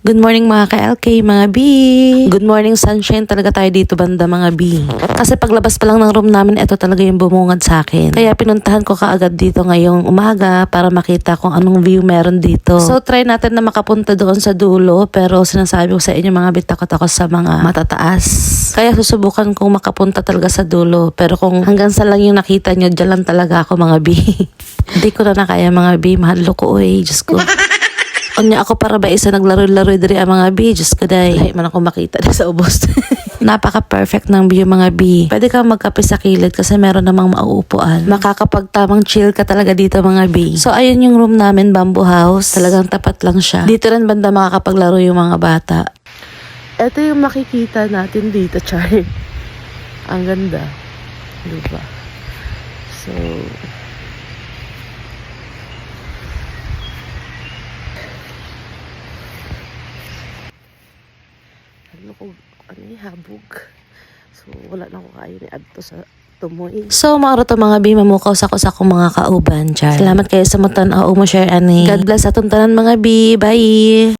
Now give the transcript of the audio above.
Good morning mga ka-LK, mga B. Good morning sunshine talaga tayo dito banda mga B. Kasi paglabas pa lang ng room namin, ito talaga yung bumungad sa akin. Kaya pinuntahan ko kaagad dito ngayong umaga para makita kung anong view meron dito. So try natin na makapunta doon sa dulo pero sinasabi ko sa inyo mga bitakot ako sa mga matataas. Kaya susubukan kong makapunta talaga sa dulo. Pero kung hanggang sa lang yung nakita nyo, dyan lang talaga ako mga B. Hindi ko na nakaya mga B. Mahal ko eh. Diyos ko. Kanya ako para ba isa naglaro-laro diri ang mga B. Diyos ko day. Lahi man ako makita na sa ubos. Napaka-perfect ng view mga B. Pwede kang magkape sa kilid kasi meron namang mauupuan. Makakapagtamang chill ka talaga dito mga B. So ayun yung room namin, bamboo house. Talagang tapat lang siya. Dito rin banda makakapaglaro yung mga bata. Ito yung makikita natin dito, Char. Ang ganda. Diba? So, ano ko, ano yung habog. So, wala na ko kayo ni Adto sa tumoy. So, mga to mga bi, mamukaw sa ko sa akong mga kauban, Char. Salamat kayo sa mutan o mo share ani. God bless atong tanan mga bi. Bye!